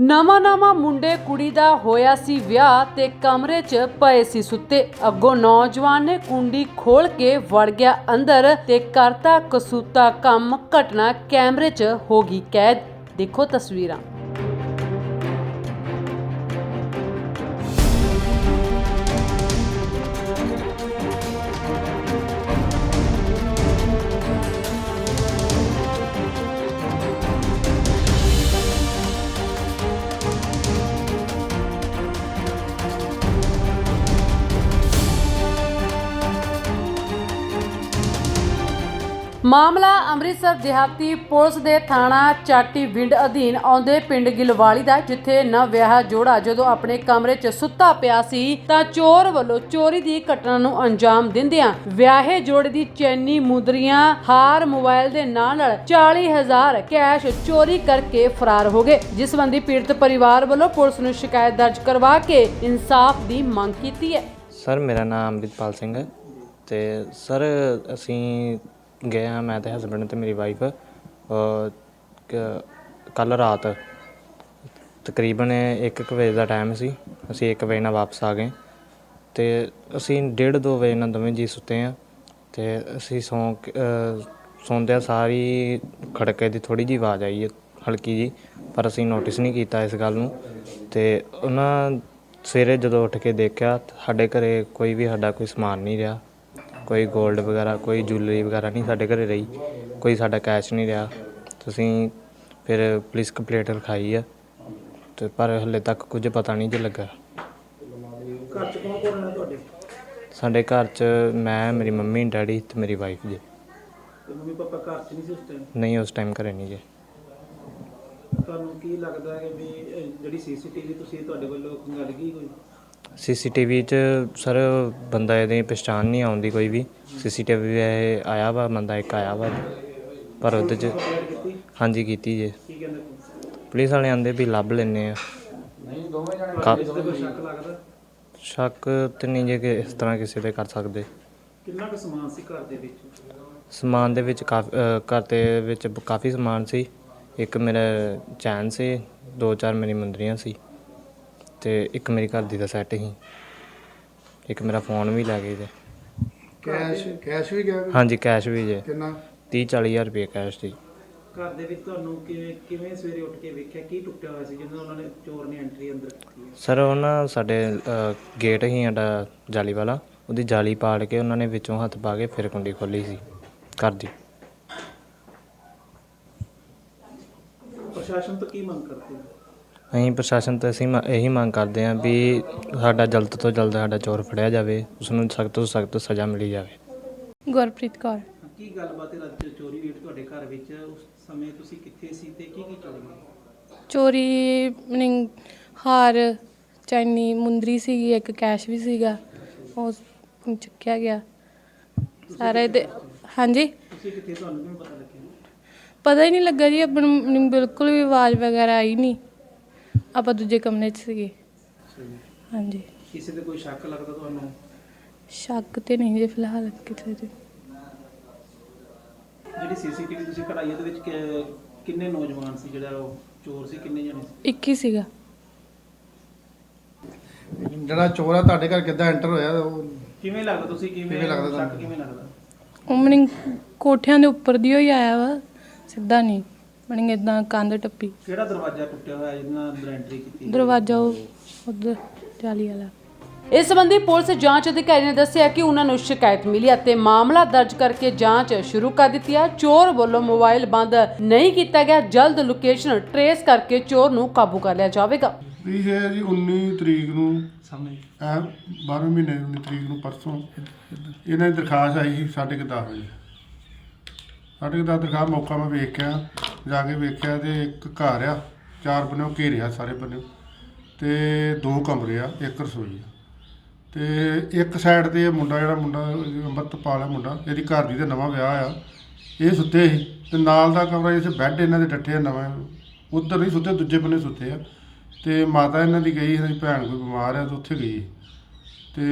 ਨਵਾਂ ਨਵਾਂ ਮੁੰਡੇ ਕੁੜੀ ਦਾ ਹੋਇਆ ਸੀ ਵਿਆਹ ਤੇ ਕਮਰੇ 'ਚ ਪਏ ਸੀ ਸੁੱਤੇ। ਅੱਗੋਂ ਨੌਜਵਾਨ ਨੇ ਕੁੰਡੀ ਖੋਲ ਕੇ ਵੜ ਗਿਆ ਅੰਦਰ ਤੇ ਕਰਤਾ ਕਸੂਤਾ ਕੰਮ। ਘਟਨਾ ਕੈਮਰੇ 'ਚ ਹੋ ਗਈ ਕੈਦ। ਦੇਖੋ ਤਸਵੀਰਾਂ। ਮਾਮਲਾ ਅੰਮ੍ਰਿਤਸਰ ਦਿਹਾਤੀ ਪੁਲਿਸ ਦੇ ਥਾਣਾ ਚਾਟੀ ਵਿੰਡ ਅਧੀਨ ਆਉਂਦੇ ਪਿੰਡ ਗਿਲਵਾਲੀ ਦਾ, ਜਿੱਥੇ ਨਵ ਵਿਆਹ ਜੋੜਾ ਜਦੋਂ ਆਪਣੇ ਕਮਰੇ 'ਚ ਸੁੱਤਾ ਪਿਆ ਸੀ, ਤਾਂ ਚੋਰ ਵੱਲੋਂ ਚੋਰੀ ਦੀ ਘਟਨਾ ਨੂੰ ਅੰਜਾਮ ਦਿੰਦਿਆਂ ਵਿਆਹੇ ਜੋੜੇ ਦੀ ਚੈਨੀ ਮੁੰਦਰੀਆਂ ਹਾਰ ਮੋਬਾਈਲ ਦੇ ਨਾਲ ਨਾਲ 40000 ਕੈਸ਼ ਚੋਰੀ ਕਰਕੇ ਫਰਾਰ ਹੋ ਗਏ, ਜਿਸ ਸੰਬੰਧੀ ਪੀੜਤ ਪਰਿਵਾਰ ਵੱਲੋਂ ਪੁਲਿਸ ਨੂੰ ਸ਼ਿਕਾਇਤ ਦਰਜ ਕਰਵਾ ਕੇ ਇਨਸਾਫ ਦੀ ਮੰਗ ਕੀਤੀ ਹੈ। ਸਰ, ਮੇਰਾ ਨਾਮ ਅੰਮ੍ਰਿਤਪਾਲ ਸਿੰਘ ਹੈ ਤੇ ਸਰ, ਅਸੀਂ ਗਏ ਹਾਂ, ਮੈਂ ਤੇ ਹਸਬੈਂਡ ਅਤੇ ਮੇਰੀ ਵਾਈਫ ਕੱਲ੍ਹ ਰਾਤ। ਤਕਰੀਬਨ 1 ਵਜੇ ਦਾ ਟਾਈਮ ਸੀ, ਅਸੀਂ ਇੱਕ ਵਜੇ ਨਾਲ ਵਾਪਸ ਆ ਗਏ। ਅਤੇ ਅਸੀਂ ਡੇਢ ਦੋ ਵਜੇ ਨਾਲ ਦੋਵੇਂ ਜੀ ਸੁੱਤੇ ਹਾਂ ਅਤੇ ਅਸੀਂ ਸੌਂ ਕੇ- ਸੌਂਦਿਆਂ ਸਾਰੀ ਖੜਕੇ ਦੀ ਥੋੜ੍ਹੀ ਜਿਹੀ ਆਵਾਜ਼ ਆਈ ਹੈ, ਹਲਕੀ ਜੀ ਪਰ ਅਸੀਂ ਨੋਟਿਸ ਨਹੀਂ ਕੀਤਾ ਇਸ ਗੱਲ ਨੂੰ। ਅਤੇ ਉਹਨਾਂ ਸਵੇਰੇ ਜਦੋਂ ਉੱਠ ਕੇ ਦੇਖਿਆ, ਸਾਡੇ ਘਰੇ ਕੋਈ ਵੀ ਸਾਡਾ ਕੋਈ ਸਮਾਨ ਨਹੀਂ ਰਿਹਾ। ਕੋਈ 골ਡ ਵਗੈਰਾ ਕੋਈ ਜੁਐਲਰੀ ਵਗੈਰਾ ਨਹੀਂ ਸਾਡੇ ਘਰੇ ਰਹੀ। ਕੋਈ ਸਾਡਾ ਕੈਸ਼ ਨਹੀਂ ਰਿਹਾ। ਤੁਸੀਂ ਫਿਰ ਪੁਲਿਸ ਕੰਪਲੇਂਟ ਲਿਖਾਈ ਆ। ਤੇ ਪਰ ਹਲੇ ਤੱਕ ਕੁਝ ਪਤਾ ਨਹੀਂ ਜੇ ਲੱਗਾ। ਘਰ ਚ ਕੌਣ ਕੌਣ ਹੈ ਤੁਹਾਡੇ? ਸਾਡੇ ਘਰ 'ਚ ਮੈਂ ਮੇਰੀ ਮੰਮੀ ਡੈਡੀ ਤੇ ਮੇਰੀ ਵਾਈਫ ਜੀ। ਤੇ ਮੰਮੀ ਪਾਪਾ ਘਰ ਚ ਨਹੀਂ ਸੀ ਉਸ ਟਾਈਮ ਨਹੀਂ ਉਸ ਟਾਈਮ ਘਰੇ ਨਹੀਂ ਜੀ। ਤੁਹਾਨੂੰ ਕੀ ਲੱਗਦਾ ਹੈ ਵੀ ਇਹ ਜਿਹੜੀ ਸੀਸੀਟੀਵੀ ਤੁਸੀਂ ਤੁਹਾਡੇ ਵੱਲੋਂ ਗੱਲ ਗਈ ਕੋਈ? ਸੀਸੀਟੀਵੀ 'ਚ ਸਰ ਬੰਦਾ ਇਹਦੀ ਪਛਾਣ ਨਹੀਂ ਆਉਂਦੀ ਕੋਈ ਵੀ। ਸੀਸੀਟੀਵੀ ਇਹ ਆਇਆ ਵਾ ਬੰਦਾ ਇੱਕ ਆਇਆ ਵਾ। ਪਰ ਉਹਦੇ 'ਚ ਹਾਂਜੀ ਕੀਤੀ ਜੇ। ਪੁਲਿਸ ਵਾਲੇ ਆਂਦੇ ਵੀ ਲੱਭ ਲੈਨੇ ਆ। ਕੋਈ ਸ਼ੱਕ ਲੱਗਦਾ ਸ਼ੱਕ ਤੇ ਨਹੀਂ ਜੇ ਕਿ ਇਸ ਤਰ੍ਹਾਂ ਕਿਸੇ ਤੇ ਕਰ ਸਕਦੇ। ਕਿੰਨਾ ਕੁ ਸਮਾਨ ਸੀ ਘਰ ਦੇ ਵਿੱਚ? ਸਮਾਨ ਦੇ ਵਿੱਚ ਕਾਫੀ ਘਰ ਦੇ ਵਿੱਚ ਕਾਫੀ ਸਮਾਨ ਸੀ। ਇੱਕ ਮੇਰਾ ਚੈਨ ਸੀ ਦੋ ਚਾਰ ਮੇਰੀ ਮੁੰਦਰੀਆਂ ਸੀ। ਤੇ ਇੱਕ ਮੇਰੀ ਘਰ ਦੀ ਦਾ ਸੈੱਟ ਸੀ। ਇੱਕ ਮੇਰਾ ਫੋਨ ਵੀ ਲੈ ਗਏ ਜੇ। ਕੈਸ਼ ਕੈਸ਼ ਵੀ ਗਿਆ ਹਾਂਜੀ ਕੈਸ਼ ਵੀ ਜੇ। ਕਿੰਨਾ? 30 40000 ਰੁਪਏ ਕੈਸ਼ ਸੀ ਘਰ ਦੇ ਵਿੱਚ ਤੁਹਾਨੂੰ ਕਿਵੇਂ ਕਿਵੇਂ ਸਵੇਰੇ ਉੱਠ ਕੇ ਵੇਖਿਆ? ਕੀ ਟੁੱਟਿਆ ਹੋਇਆ ਸੀ ਜਦੋਂ ਉਹਨਾਂ ਨੇ ਚੋਰ ਨੇ ਐਂਟਰੀ ਅੰਦਰ ਕੀਤੀ ਹੈ? ਸਰ ਉਹ ਨਾ ਸਾਡੇ ਅ, ਗੇਟ ਹੀ ਸਾਡਾ ਜਾਲੀ ਵਾਲਾ। ਉਹਦੀ ਜਾਲੀ ਪਾੜ ਕੇ ਉਹਨਾਂ ਨੇ ਵਿੱਚੋਂ ਹੱਥ ਪਾ ਕੇ ਫਿਰ ਕੁੰਡੀ ਖੋਲੀ ਸੀ ਘਰ ਦੀ। ਪ੍ਰਸ਼ਾਸਨ ਤੋਂ ਕੀ ਮੰਗ ਕਰਦੇ ਹੋ? ਅਸੀਂ ਪ੍ਰਸ਼ਾਸਨ ਤੋਂ ਅਸੀਂ ਮ- ਇਹੀ ਮੰਗ ਕਰਦੇ ਹਾਂ ਵੀ ਸਾਡਾ ਜਲਦ ਤੋਂ ਜਲਦ ਸਾਡਾ ਚੋਰ ਫੜਿਆ ਜਾਵੇ ਉਸ ਨੂੰ ਸਖਤ ਤੋਂ ਸਖਤ ਸਜ਼ਾ ਮਿਲੀ ਜਾਵੇ। ਗੁਰਪ੍ਰੀਤ ਕੌਰ। ਕੀ ਗੱਲਬਾਤ ਹੈ ਰਾਤ ਚੋਰੀ ਹੋਈ ਤੁਹਾਡੇ ਘਰ ਵਿੱਚ? ਉਸ ਸਮੇਂ ਤੁਸੀਂ ਕਿੱਥੇ ਸੀ ਤੇ ਕੀ ਕੀ ਚੋਰੀ ਹੋਈ? ਚੋਰੀ ਮੀਨਿੰਗ ਹਾਰ ਚੈਨੀ ਮੁੰਦਰੀ ਸੀਗੀ ਇੱਕ ਕੈਸ਼ ਵੀ ਸੀਗਾ ਉਹ ਚੁੱਕਿਆ ਗਿਆ। ਸਾਰੇ ਦੇ ਹਾਂਜੀ? ਤੁਸੀਂ ਕਿੱਥੇ? ਤੁਹਾਨੂੰ ਕਿਵੇਂ ਪਤਾ ਲੱਗਿਆ? ਪਤਾ ਹੀ ਨਹੀਂ ਲੱਗਾ ਜੀ ਆਪਾਂ ਨੂੰ ਬਿਲਕੁਲ ਵੀ ਆਵਾਜ਼ ਵਗੈਰਾ ਆਈ ਨਹੀਂ। ਆਪਾਂ ਦੂਜੇ ਕਮਰੇ 'ਚ ਸੀਗੇ। ਹਾਂਜੀ। ਕਿਸੇ ਤੇ ਕੋਈ ਸ਼ੱਕ ਲੱਗਦਾ ਤੁਹਾਨੂੰ? ਸ਼ੱਕ ਤੇ ਨਹੀਂ ਜੇ ਫਿਲਹਾਲ ਕਿਤੇ ਤੇ। ਜਿਹੜੀ ਸੀਸੀਟੀਵੀ ਤੁਸੀਂ ਕਢਾਈ ਉਹਦੇ ਵਿੱਚ ਕਿ- ਕਿੰਨੇ ਨੌਜਵਾਨ ਸੀ ਜਿਹੜਾ ਉਹ ਚੋਰ ਸੀ ਕਿੰਨੇ ਜਣੇ ਸੀ? ਇੱਕ ਹੀ ਸੀਗਾ। ਜਿਹੜਾ ਚੋਰ ਆ ਤੁਹਾਡੇ ਘਰ ਕਿੱਦਾਂ ਐਂਟਰ ਹੋਇਆ? ਉਹ ਕਿਵੇਂ ਲੱਗਦਾ ਤੁਸੀਂ? ਕਿਵੇਂ ਕਿਵੇਂ ਲੱਗਦਾ ਸ਼ੱਕ ਤੁਹਾਨੂੰ? ਕਿਵੇਂ ਲੱਗਦਾ? ਉਹ ਕੋਠਿਆਂ ਦੇ ਉੱਪਰ ਦੀ ਹੀ ਆਇਆ ਵਾ ਸਿੱਧਾ ਨਹੀਂ। ਮੀਨਿੰਗ ਇਦਾਂ ਕੰਧ ਟੱਪੀ। ਕਿਹੜਾ ਦਰਵਾਜ਼ਾ ਟੁੱਟਿਆ ਹੋਇਆ ਜਿਹਦੇ ਨਾਲ ਅੰਦਰ ਐਂਟਰੀ ਕੀਤੀ ਦਰਵਾਜ਼ਾ ਉਹ ਉਧਰ ਜਾਲੀ ਵਾਲਾ। ਇਸ ਸੰਬੰਧੀ ਪੁਲਿਸ ਜਾਂਚ ਅਧਿਕਾਰੀ ਨੇ ਦੱਸਿਆ ਕਿ ਉਹਨਾਂ ਨੂੰ ਸ਼ਿਕਾਇਤ ਮਿਲੀ ਅਤੇ ਮਾਮਲਾ ਦਰਜ ਕਰਕੇ ਜਾਂਚ ਸ਼ੁਰੂ ਕਰ ਦਿੱਤੀ ਹੈ ਚੋਰ ਵੱਲੋਂ ਮੋਬਾਈਲ ਬੰਦ ਨਹੀਂ ਕੀਤਾ ਗਿਆ। ਜਲਦ ਲੋਕੇਸ਼ਨ ਟਰੇਸ ਕਰਕੇ ਚੋਰ ਨੂੰ ਕਾਬੂ ਕਰ ਲਿਆ ਜਾਵੇਗਾ। ਇਹ ਹੈ ਜੀ 19 ਤਰੀਕ ਨੂੰ ਸਾਹਮਣੇ। ਐ 12ਵੇਂ ਮਹੀਨੇ 19 ਤਰੀਕ ਨੂੰ ਪਰਸੋਂ। ਇਹਨਾਂ ਦੀ ਦਰਖਾਸਤ ਆਈ ਸੀ ਸਾਢੇ ਕੁ ਦਸ ਵਜੇ। ਸਾਢੇ ਕੁ ਦਸ ਦਰਖਾਸਤ ਮੌਕਾ ਮੈਂ ਵੇਖਿਆ ਜਾ ਕੇ ਵੇਖਿਆ ਤੇ ਇੱਕ ਘਰ ਆ, ਚਾਰ ਬੰਨਿਓ ਘੇਰਿਆ ਸਾਰੇ ਬੰਨਿਓ, ਤੇ ਦੋ ਕਮਰੇ ਆ, ਇੱਕ ਰਸੋਈ ਆ। ਤੇ ਇੱਕ ਸਾਈਡ ਤੇ ਇਹ ਮੁੰਡਾ ਜਿਹੜਾ ਮੁੰਡਾ, ਅੰਮ੍ਰਿਤਪਾਲ ਆ ਮੁੰਡਾ, ਇਹਦੀ ਘਰ ਦੀ ਤੇ ਨਵਾਂ ਵਿਆਹ ਆ। ਇਹ ਸੁੱਤੇ ਸੀ ਤੇ ਨਾਲ ਦਾ ਕਮਰਾ ਜਿੱਥੇ ਬੈੱਡ ਇਹਨਾਂ ਦੇ ਡੱਠੇ ਆ ਨਵਾਂ, ਉੱਧਰ ਨਹੀਂ ਸੁੱਤੇ, ਦੂਜੇ ਬੰਨੇ ਸੁੱਤੇ ਆ। ਤੇ ਮਾਤਾ ਇਹਨਾਂ ਦੀ ਗਈ, ਇਹਨਾਂ ਦੀ ਭੈਣ ਕੋਈ ਬਿਮਾਰ ਆ ਤੇ ਉੱਥੇ ਗਈ। ਤੇ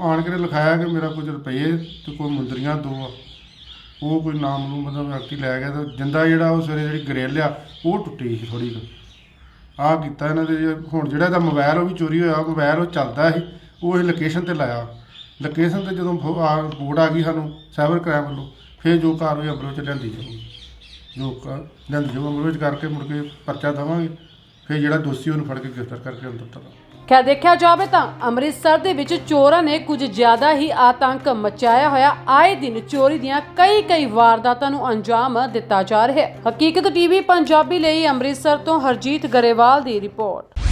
ਆਣ ਕੇ ਲਿਖਾਇਆ ਕਿ ਮੇਰਾ ਕੁਝ ਰੁਪਏ ਤੇ ਕੋਈ ਮੁੰਦਰੀਆਂ ਦੋ ਆ। ਉਹ ਕੋਈ ਨਾਮ ਨੂੰ ਮਤਲਬ ਵਿਅਕਤੀ ਲੈ ਗਿਆ ਤੇ ਜਿੰਦਾ ਜਿਹੜਾ ਉਹ ਸਵੇਰੇ ਜਿਹੜੀ ਗਰੇਲ ਆ, ਉਹ ਟੁੱਟੀ ਸੀ ਥੋੜੀ ਕੁ। ਆਹ ਕੀਤਾ ਇਹਨਾਂ ਦੇ ਜੇ ਹੁਣ ਜਿਹੜਾ ਇਹਦਾ ਮੋਬਾਈਲ ਉਹ ਵੀ ਚੋਰੀ ਹੋਇਆ ਮੋਬਾਈਲ ਉਹ ਚੱਲਦਾ ਸੀ, ਉਹ ਇਹ ਲੋਕੇਸ਼ਨ ਤੇ ਲਾਇਆ। ਲੋਕੇਸ਼ਨ ਤੇ ਜਦੋਂ ਫੋ- ਆ ਰਿਪੋਰਟ ਆ ਗਈ ਸਾਨੂੰ ਸਾਈਬਰ ਕ੍ਰਾਈਮ ਵੱਲੋਂ, ਫਿਰ ਜੋ ਕਾਰਵਾਈ ਅਮਲ ਵਿੱਚ ਲਿਆਂਦੀ ਜਾਊਗੀ। ਜੋ ਕ- ਲਿਆਂਦੀ ਜਾਊ, ਅਮਲ ਵਿੱਚ ਕਰਕੇ ਮੁੜ ਕੇ ਪਰਚਾ ਦੇਵਾਂਗੇ, ਫਿਰ ਜਿਹੜਾ ਦੋਸ਼ੀ ਉਹਨੂੰ ਫੜ ਕੇ ਗ੍ਰਿਫਤਾਰ ਕਰਕੇ ਅੰਦਰ ਤੱਕ ਖੈਰ, ਦੇਖਿਆ ਜਾਵੇ ਤਾਂ ਅੰਮ੍ਰਿਤਸਰ ਦੇ ਵਿੱਚ ਚੋਰਾਂ ਨੇ ਕੁਝ ਜ਼ਿਆਦਾ ਹੀ ਆਤੰਕ ਮਚਾਇਆ ਹੋਇਆ। ਆਏ ਦਿਨ ਚੋਰੀ ਦੀਆਂ ਕਈ ਕਈ ਵਾਰਦਾਤਾਂ ਨੂੰ ਅੰਜਾਮ ਦਿੱਤਾ ਜਾ ਰਿਹਾ ਹੈ। ਹਕੀਕਤ ਟੀਵੀ, ਪੰਜਾਬੀ ਲਈ ਅੰਮ੍ਰਿਤਸਰ ਤੋਂ ਹਰਜੀਤ ਗਰੇਵਾਲ ਦੀ ਰਿਪੋਰਟ।